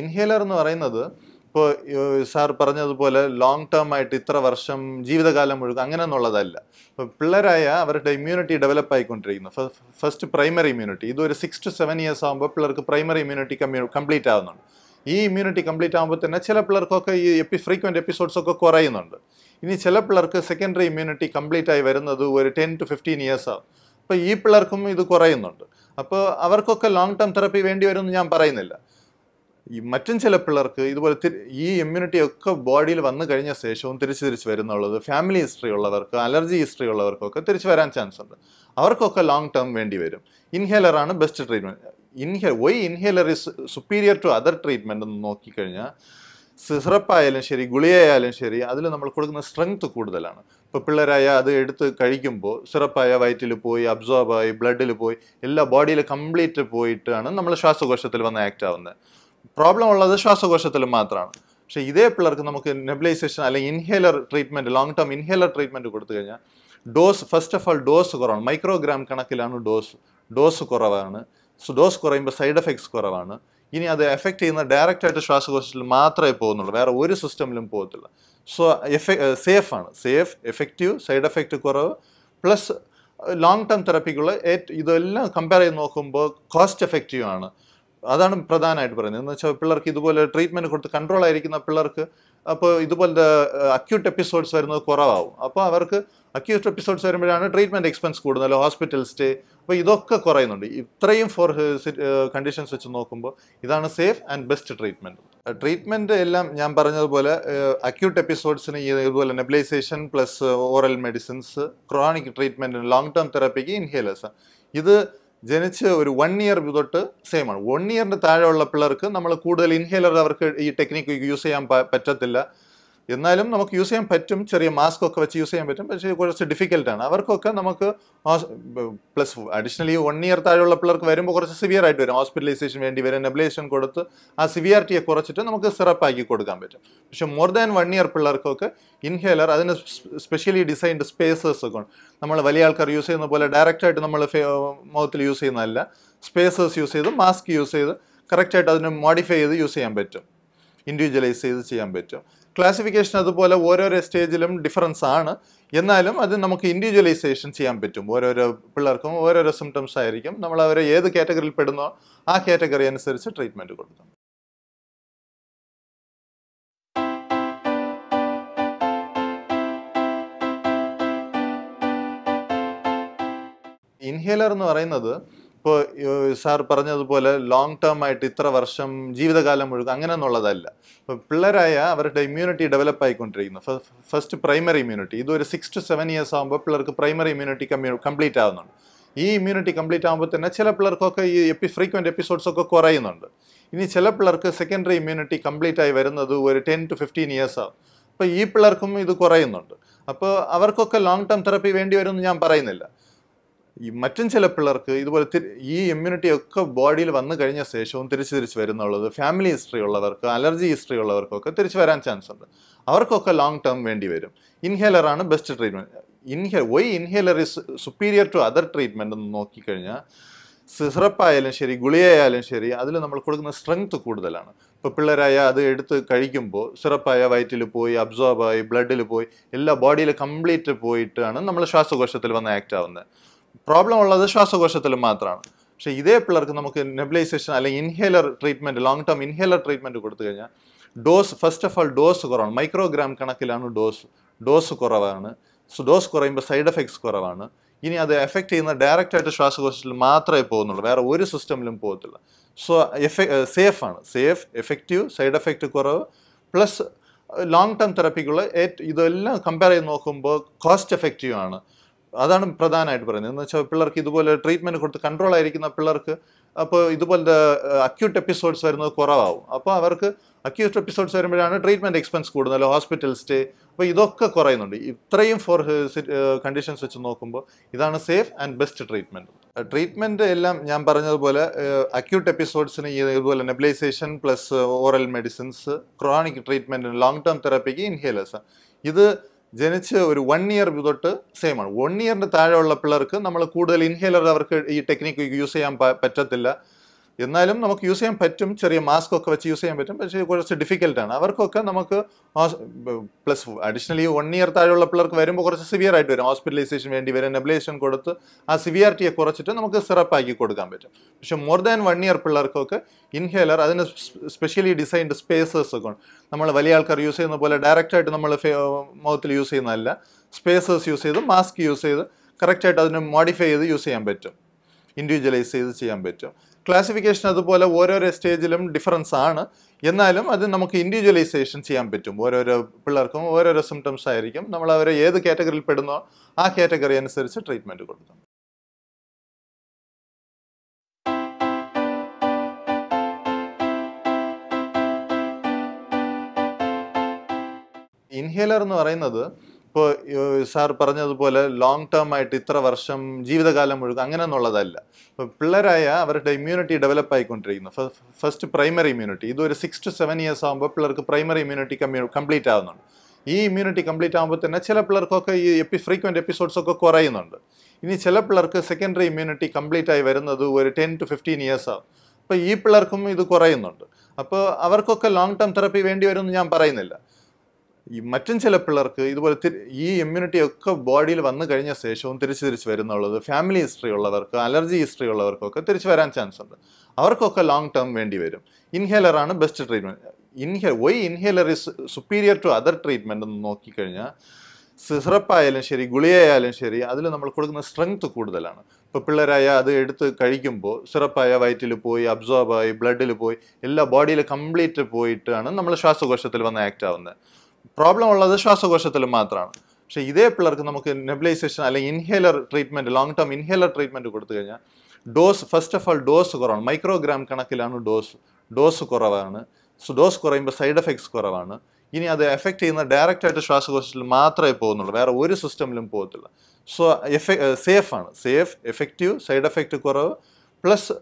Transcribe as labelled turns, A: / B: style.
A: Inhaler എന്ന് പറയുന്നത് ഇപ്പോൾ സാർ പറഞ്ഞതുപോലെ ലോങ് ടേം ആയിട്ട് ഇത്ര വർഷം ജീവിതകാലം മുഴുവൻ അങ്ങനെ എന്നുള്ളതല്ല ഇപ്പോൾ പിള്ളേരായ അവരുടെ ഇമ്മ്യൂണിറ്റി ഡെവലപ്പ് ആയിക്കൊണ്ടിരിക്കുന്നു. ഫസ്റ്റ് പ്രൈമറി ഇമ്മ്യൂണിറ്റി ഇതൊരു സിക്സ് ടു സെവൻ ഇയേഴ്സ് ആകുമ്പോൾ പിള്ളേർക്ക് പ്രൈമറി ഇമ്മ്യൂണിറ്റി കമ്മ്യൂ കംപ്ലീറ്റ് ആവുന്നുണ്ട്. ഈ ഇമ്മ്യൂണിറ്റി കംപ്ലീറ്റ് ആകുമ്പോൾ തന്നെ ചില പിള്ളേർക്കൊക്കെ ഈ എപ്പി ഫ്രീക്വന്റ് എപ്പിസോഡ്സ് ഒക്കെ കുറയുന്നുണ്ട്. ഇനി ചില പിള്ളേർക്ക് സെക്കൻഡറി ഇമ്മ്യൂണിറ്റി കംപ്ലീറ്റ് ആയി വരുന്നത് ഒരു ടെൻ ടു ഫിഫ്റ്റീൻ ഇയേഴ്സ് ആവും. അപ്പോൾ ഈ പിള്ളേർക്കും ഇത് കുറയുന്നുണ്ട്. അപ്പോൾ അവർക്കൊക്കെ ലോങ് ടേം തെറപ്പി വേണ്ടി വരുമെന്ന് ഞാൻ പറയുന്നില്ല. ഈ മറ്റും ചില പിള്ളേർക്ക് ഇതുപോലെ ഈ ഇമ്മ്യൂണിറ്റി ഒക്കെ ബോഡിയിൽ വന്നു കഴിഞ്ഞ ശേഷവും തിരിച്ച് തിരിച്ച് വരുന്നുള്ളത് ഫാമിലി ഹിസ്റ്ററി ഉള്ളവർക്ക് അലർജി ഹിസ്റ്ററി ഉള്ളവർക്കൊക്കെ തിരിച്ച് വരാൻ ചാൻസ് ഉണ്ട്. അവർക്കൊക്കെ ലോങ് ടേം വേണ്ടി വരും. ഇൻഹേലറാണ് best treatment ഇൻഹേ why inhaler is superior to other treatment എന്ന് നോക്കിക്കഴിഞ്ഞാൽ സിറപ്പായാലും ശരി ഗുളികയായാലും ശരി അതിൽ നമ്മൾ കൊടുക്കുന്ന സ്ട്രെങ്ത് കൂടുതലാണ്. ഇപ്പോൾ പിള്ളേരായ അത് എടുത്ത് കഴിക്കുമ്പോൾ സിറപ്പായ വയറ്റിൽ പോയി അബ്സോർബായി ബ്ലഡിൽ പോയി എല്ലാ ബോഡിയിൽ കംപ്ലീറ്റ് പോയിട്ടാണ് നമ്മൾ ശ്വാസകോശത്തിൽ വന്ന് ആക്ട് ആവുന്നത് പ്രോബ്ലം ഉള്ളത് ശ്വാസകോശത്തിൽ മാത്രമാണ് പക്ഷേ ഇതേ പിള്ളേർക്ക് നമുക്ക് നെബിലൈസേഷൻ അല്ലെങ്കിൽ inhaler treatment long term inhaler treatment കൊടുത്തു കഴിഞ്ഞാൽ dose first of all dose കുറവാണ്. മൈക്രോഗ്രാം കണക്കിലാണ് ഡോസ് ഡോസ് കുറവാണ്. സോ ഡോസ് കുറയുമ്പോൾ സൈഡ് എഫക്ട്സ് കുറവാണ്. ഇനി അത് എഫക്റ്റ് ചെയ്യുന്ന ഡയറക്റ്റ് ആയിട്ട് ശ്വാസകോശത്തിൽ മാത്രമേ പോകുന്നുള്ളൂ. വേറെ ഒരു സിസ്റ്റമിലും പോകത്തില്ല. സോ എഫ സേഫ് ആണ്. സേഫ് എഫക്റ്റീവ് സൈഡ് എഫക്റ്റ് കുറവ്. പ്ലസ് ലോങ് ടേം തെറപ്പിക്കുള്ള ഇതെല്ലാം കമ്പയർ ചെയ്ത് നോക്കുമ്പോൾ കോസ്റ്റ് എഫക്റ്റീവ് ആണ്. അതാണ് പ്രധാനമായിട്ട് പറയുന്നത്. എന്ന് വെച്ചാൽ പിള്ളേർക്ക് ഇതുപോലെ ട്രീറ്റ്മെന്റ് കൊടുത്ത് കൺട്രോൾ ആയിരിക്കുന്ന പിള്ളേർക്ക് അപ്പോൾ ഇതുപോലത്തെ അക്യൂട്ട് എപ്പിസോഡ്സ് വരുന്നത് കുറവാകും അപ്പോൾ അവർക്ക് അക്യൂട്ട് എപ്പിസോഡ്സ് വരുമ്പോഴാണ് ട്രീറ്റ്മെന്റ് എക്സ്പെൻസ് കൂടുന്നത് ഹോസ്പിറ്റൽ സ്റ്റേ അപ്പോൾ ഇതൊക്കെ കുറയുന്നുണ്ട്. ഇത്രയും ഫോർ കണ്ടീഷൻസ് വെച്ച് നോക്കുമ്പോൾ ഇതാണ് safe and best treatment treatment എല്ലാം ഞാൻ പറഞ്ഞതുപോലെ അക്യൂട്ട് എപ്പിസോഡ്സിന് ഇതുപോലെ nebulisation plus oral medicines chronic ട്രീറ്റ്മെന്റിന് long term തെറപ്പിക്ക് ഇൻഹേലേഴ്സ് ഇത് ജനിച്ച് ഒരു വൺ ഇയർ തൊട്ട് സെയിം ആണ്. വൺ ഇയറിന്റെ താഴെയുള്ള പിള്ളേർക്ക് നമ്മൾ കൂടുതൽ ഇൻഹേലർ അവർക്ക് ഈ ടെക്നിക്ക് യൂസ് ചെയ്യാൻ പറ്റത്തില്ല. എന്നാലും നമുക്ക് യൂസ് ചെയ്യാൻ പറ്റും. ചെറിയ മാസ്ക് ഒക്കെ വെച്ച് യൂസ് ചെയ്യാൻ പറ്റും. പക്ഷേ കുറച്ച് ഡിഫിക്കൽട്ടാണ് അവർക്കൊക്കെ നമുക്ക് പ്ലസ് അഡീഷണലി വൺ ഇയർ താഴെയുള്ള പിള്ളേർക്ക് വരുമ്പോൾ കുറച്ച് സിവിയർ ആയിട്ട് വരും. ഹോസ്പിറ്റലൈസേഷൻ വേണ്ടി വരും. നെബിലേഷൻ കൊടുത്ത് ആ സിവിയാരിറ്റിയെ കുറച്ചിട്ട് നമുക്ക് സിറപ്പാക്കി കൊടുക്കാൻ പറ്റും. പക്ഷേ മോർ ദാൻ വൺ ഇയർ പിള്ളേർക്കൊക്കെ ഇൻഹേലർ അതിന് സ്പെഷ്യലി ഡിസൈൻഡ് സ്പേസസ് ഒക്കെ നമ്മൾ വലിയ ആൾക്കാർ യൂസ് ചെയ്യുന്ന പോലെ ഡയറക്റ്റായിട്ട് നമ്മൾ മുഖത്തിൽ യൂസ് ചെയ്യുന്നതല്ല. സ്പേസസ് യൂസ് ചെയ്ത് മാസ്ക് യൂസ് ചെയ്ത് കറക്റ്റായിട്ട് അതിനെ മോഡിഫൈ ചെയ്ത് യൂസ് ചെയ്യാൻ പറ്റും. ഇൻഡിവിജ്വലൈസ് ചെയ്ത് ചെയ്യാൻ പറ്റും. ക്ലാസിഫിക്കേഷൻ അതുപോലെ ഓരോരോ സ്റ്റേജിലും ഡിഫറൻസ് ആണ്. എന്നാലും അത് നമുക്ക് ഇൻഡിവിജ്വലൈസേഷൻ ചെയ്യാൻ പറ്റും. ഓരോരോ പിള്ളേർക്കും ഓരോരോ സിംറ്റംസ് ആയിരിക്കും. നമ്മൾ അവരെ ഏത് കാറ്റഗറിയിൽ പെടുന്നോ ആ കാറ്റഗറി അനുസരിച്ച് ട്രീറ്റ്മെന്റ് കൊടുക്കും. ഇൻഹേലർ എന്ന് പറയുന്നത് ഇപ്പോൾ സാർ പറഞ്ഞതുപോലെ ലോങ് ടേം ആയിട്ട് ഇത്ര വർഷം ജീവിതകാലം മുഴുവൻ അങ്ങനെ എന്നുള്ളതല്ല പിള്ളേരായ അവരുടെ ഇമ്മ്യൂണിറ്റി ഡെവലപ്പ് ആയിക്കൊണ്ടിരിക്കുന്നു. ഫസ്റ്റ് പ്രൈമറി ഇമ്മ്യൂണിറ്റി ഇത് ഒരു സിക്സ് ടു സെവൻ ഇയേഴ്സ് ആകുമ്പോൾ പിള്ളേർക്ക് പ്രൈമറി ഇമ്മ്യൂണിറ്റി കംപ്ലീറ്റ് ആവുന്നുണ്ട്. ഈ ഇമ്മ്യൂണിറ്റി കംപ്ലീറ്റ് ആകുമ്പോൾ തന്നെ ചില പിള്ളേർക്കൊക്കെ ഈ എപ്പി ഫ്രീക്വന്റ് എപ്പിസോഡ്സ് ഒക്കെ കുറയുന്നുണ്ട്. ഇനി ചില പിള്ളേർക്ക് സെക്കൻഡറി ഇമ്മ്യൂണിറ്റി കംപ്ലീറ്റ് ആയി വരുന്നത് ഒരു ടെൻ ടു ഫിഫ്റ്റീൻ ഇയേഴ്സ് ആവും. അപ്പോൾ ഈ പിള്ളേർക്കും ഇത് കുറയുന്നുണ്ട്. അപ്പോൾ അവർക്കൊക്കെ ലോങ് ടേം തെറപ്പി വേണ്ടി വരുമെന്ന് ഞാൻ പറയുന്നില്ല. ഈ മറ്റും ചില പിള്ളേർക്ക് ഇതുപോലെ ഈ ഇമ്മ്യൂണിറ്റി ഒക്കെ ബോഡിയിൽ വന്നു കഴിഞ്ഞ ശേഷവും തിരിച്ച് തിരിച്ച് വരുന്നുള്ളത് ഫാമിലി ഹിസ്റ്ററി ഉള്ളവർക്ക് അലർജി ഹിസ്റ്ററി ഉള്ളവർക്കൊക്കെ തിരിച്ച് വരാൻ ചാൻസ് ഉണ്ട്. അവർക്കൊക്കെ ലോങ് ടേം വേണ്ടി വരും. ഇൻഹേലറാണ് best treatment ഇൻഹേ why inhaler is superior to other treatment എന്ന് നോക്കിക്കഴിഞ്ഞാൽ സിറപ്പായാലും ശരി ഗുളികയായാലും ശരി അതിൽ നമ്മൾ കൊടുക്കുന്ന സ്ട്രെങ്ത് കൂടുതലാണ്. ഇപ്പോൾ പിള്ളേരായ അത് എടുത്ത് കഴിക്കുമ്പോൾ സിറപ്പായ വയറ്റിൽ പോയി അബ്സോർബായി ബ്ലഡിൽ പോയി എല്ലാ ബോഡിയിൽ കംപ്ലീറ്റ് പോയിട്ടാണ് നമ്മൾ ശ്വാസകോശത്തിൽ വന്ന് ആക്ട് ആവുന്നത് പ്രോബ്ലം ഉള്ളത് ശ്വാസകോശത്തിൽ മാത്രമാണ് പക്ഷേ ഇതേ പിള്ളേർക്ക് നമുക്ക് നെബിലൈസേഷൻ അല്ലെങ്കിൽ inhaler treatment long term inhaler treatment കൊടുത്തു കഴിഞ്ഞാൽ dose first of all dose കുറവാണ്. മൈക്രോഗ്രാം കണക്കിലാണ് ഡോസ് ഡോസ് കുറവാണ്. സോ ഡോസ് കുറയുമ്പോൾ സൈഡ് എഫക്ട്സ് കുറവാണ്. ഇനി അത് എഫക്റ്റ് ചെയ്യുന്ന ഡയറക്റ്റ് ആയിട്ട് ശ്വാസകോശത്തിൽ മാത്രമേ പോകുന്നുള്ളൂ. വേറെ ഒരു സിസ്റ്റമിലും പോകത്തില്ല. സോ എഫ സേഫ് ആണ്. സേഫ് എഫക്റ്റീവ് സൈഡ് എഫക്റ്റ് കുറവ്. പ്ലസ് ലോങ് ടേം തെറപ്പിക്കുള്ള ഇതെല്ലാം കമ്പയർ ചെയ്ത് നോക്കുമ്പോൾ കോസ്റ്റ് എഫക്റ്റീവ് ആണ്. അതാണ് പ്രധാനമായിട്ട് പറയുന്നത്. എന്ന് വെച്ചാൽ പിള്ളേർക്ക് ഇതുപോലെ ട്രീറ്റ്മെന്റ് കൊടുത്ത് കൺട്രോൾ ആയിരിക്കുന്ന പിള്ളേർക്ക് അപ്പോൾ ഇതുപോലത്തെ അക്യൂട്ട് എപ്പിസോഡ്സ് വരുന്നത് കുറവാകും അപ്പോൾ അവർക്ക് അക്യൂട്ട് എപ്പിസോഡ്സ് വരുമ്പോഴാണ് ട്രീറ്റ്മെന്റ് എക്സ്പെൻസ് കൂടുന്നത് ഹോസ്പിറ്റൽ സ്റ്റേ അപ്പോൾ ഇതൊക്കെ കുറയുന്നുണ്ട്. ഇത്രയും ഫോർ കണ്ടീഷൻസ് വെച്ച് നോക്കുമ്പോൾ ഇതാണ് safe and best treatment treatment എല്ലാം ഞാൻ പറഞ്ഞതുപോലെ അക്യൂട്ട് എപ്പിസോഡ്സിന് ഇതുപോലെ nebulisation plus oral medicines chronic ട്രീറ്റ്മെന്റിന് long term തെറപ്പിക്ക് ഇൻഹേലേഴ്സ് ഇത് ജനിച്ച് ഒരു വൺ ഇയർ തൊട്ട് സെയിം ആണ്. വൺ ഇയറിന്റെ താഴെയുള്ള പിള്ളേർക്ക് നമ്മൾ കൂടുതൽ ഇൻഹേലർ അവർക്ക് ഈ ടെക്നിക്ക് യൂസ് ചെയ്യാൻ പറ്റത്തില്ല. എന്നാലും നമുക്ക് യൂസ് ചെയ്യാൻ പറ്റും. ചെറിയ മാസ്ക് ഒക്കെ വെച്ച് യൂസ് ചെയ്യാൻ പറ്റും. പക്ഷേ കുറച്ച് ഡിഫിക്കൽട്ടാണ് അവർക്കൊക്കെ നമുക്ക് പ്ലസ് അഡീഷണലി വൺ ഇയർ താഴെയുള്ള പിള്ളേർക്ക് വരുമ്പോൾ കുറച്ച് സിവിയർ ആയിട്ട് വരും. ഹോസ്പിറ്റലൈസേഷൻ വേണ്ടി വരും. നെബിലേഷൻ കൊടുത്ത് ആ സിവിയാരിറ്റിയെ കുറച്ചിട്ട് നമുക്ക് സിറപ്പാക്കി കൊടുക്കാൻ പറ്റും. പക്ഷേ മോർ ദാൻ വൺ ഇയർ പിള്ളേർക്കൊക്കെ ഇൻഹേലർ അതിന് സ്പെഷ്യലി ഡിസൈൻഡ് സ്പേസസ് ഒക്കെ നമ്മൾ വലിയ ആൾക്കാർ യൂസ് ചെയ്യുന്ന പോലെ ഡയറക്റ്റായിട്ട് നമ്മൾ മൗത്തിൽ യൂസ് ചെയ്യുന്നതല്ല. സ്പേസസ് യൂസ് ചെയ്ത് മാസ്ക് യൂസ് ചെയ്ത് കറക്റ്റായിട്ട് അതിനെ മോഡിഫൈ ചെയ്ത് യൂസ് ചെയ്യാൻ പറ്റും. ഇൻഡിവിജ്വലൈസ് ചെയ്ത് ചെയ്യാൻ പറ്റും. ക്ലാസിഫിക്കേഷൻ അതുപോലെ ഓരോരോ സ്റ്റേജിലും ഡിഫറൻസ് ആണ്. എന്നാലും അത് നമുക്ക് ഇൻഡിവിജ്വലൈസേഷൻ ചെയ്യാൻ പറ്റും. ഓരോരോ പിള്ളേർക്കും ഓരോരോ സിംറ്റംസ് ആയിരിക്കും. നമ്മൾ അവരെ ഏത് കാറ്റഗറിയിൽ പെടുന്നോ ആ കാറ്റഗറി അനുസരിച്ച് ട്രീറ്റ്മെന്റ് കൊടുക്കും. ഇൻഹേലർ എന്ന് പറയുന്നത് ഇപ്പോൾ സാർ പറഞ്ഞതുപോലെ ലോങ് ടേം ആയിട്ട് ഇത്ര വർഷം ജീവിതകാലം മുഴുവൻ അങ്ങനെ എന്നുള്ളതല്ല ഇപ്പോൾ പിള്ളേരായ അവരുടെ ഇമ്മ്യൂണിറ്റി ഡെവലപ്പ് ആയിക്കൊണ്ടിരിക്കുന്നു. ഫസ്റ്റ് പ്രൈമറി ഇമ്മ്യൂണിറ്റി ഇത് ഒരു സിക്സ് ടു സെവൻ ഇയേഴ്സ് ആകുമ്പോൾ പിള്ളേർക്ക് പ്രൈമറി ഇമ്മ്യൂണിറ്റി കംപ്ലീറ്റ് ആവുന്നുണ്ട്. ഈ ഇമ്മ്യൂണിറ്റി കംപ്ലീറ്റ് ആകുമ്പോൾ തന്നെ ചില പിള്ളേർക്കൊക്കെ ഈ എപ്പി ഫ്രീക്വന്റ് എപ്പിസോഡ്സ് ഒക്കെ കുറയുന്നുണ്ട്. ഇനി ചില പിള്ളേർക്ക് സെക്കൻഡറി ഇമ്മ്യൂണിറ്റി കംപ്ലീറ്റ് ആയി വരുന്നത് ഒരു ടെൻ ടു ഫിഫ്റ്റീൻ ഇയേഴ്സ് ആകും അപ്പോൾ ഈ പിള്ളേർക്കും ഇത് കുറയുന്നുണ്ട്. അപ്പോൾ അവർക്കൊക്കെ ലോങ് ടേം തെറപ്പി വേണ്ടി വരുമെന്ന് ഞാൻ പറയുന്നില്ല. ഈ മറ്റും ചില പിള്ളേർക്ക് ഇതുപോലെ ഈ ഇമ്മ്യൂണിറ്റി ഒക്കെ ബോഡിയിൽ വന്നു കഴിഞ്ഞ ശേഷവും തിരിച്ച് തിരിച്ച് വരുന്നുള്ളത് ഫാമിലി ഹിസ്റ്ററി ഉള്ളവർക്ക് അലർജി ഹിസ്റ്ററി ഉള്ളവർക്കൊക്കെ തിരിച്ച് വരാൻ ചാൻസ് ഉണ്ട്. അവർക്കൊക്കെ ലോങ് ടേം വേണ്ടി വരും. ഇൻഹേലറാണ് best treatment ഇൻഹേ why inhaler is superior to other treatment എന്ന് നോക്കിക്കഴിഞ്ഞാൽ സിറപ്പായാലും ശരി ഗുളികയായാലും ശരി അതിൽ നമ്മൾ കൊടുക്കുന്ന സ്ട്രെങ്ത് കൂടുതലാണ്. ഇപ്പോൾ പിള്ളേരായ അത് എടുത്ത് കഴിക്കുമ്പോൾ സിറപ്പായ വയറ്റിൽ പോയി അബ്സോർബായി ബ്ലഡിൽ പോയി എല്ലാ ബോഡിയിൽ കംപ്ലീറ്റ് പോയിട്ടാണ് നമ്മൾ ശ്വാസകോശത്തിൽ വന്ന് ആക്ട് ആവുന്നത് പ്രോബ്ലം ഉള്ളത് ശ്വാസകോശത്തിൽ മാത്രമാണ് പക്ഷേ ഇതേ പിള്ളേർക്ക് നമുക്ക് നെബിലൈസേഷൻ അല്ലെങ്കിൽ inhaler treatment long term inhaler treatment കൊടുത്തു കഴിഞ്ഞാൽ dose first of all dose കുറവാണ്. മൈക്രോഗ്രാം കണക്കിലാണ് ഡോസ് ഡോസ് കുറവാണ്. സോ ഡോസ് കുറയുമ്പോൾ സൈഡ് എഫക്ട്സ് കുറവാണ്. ഇനി അത് എഫക്റ്റ് ചെയ്യുന്ന ഡയറക്റ്റ് ആയിട്ട് ശ്വാസകോശത്തിൽ മാത്രമേ പോകുന്നുള്ളൂ. വേറെ ഒരു സിസ്റ്റമിലും പോകത്തില്ല. സോ എഫ സേഫ് ആണ്. സേഫ് എഫക്റ്റീവ് സൈഡ് എഫക്റ്റ് കുറവ്. പ്ലസ്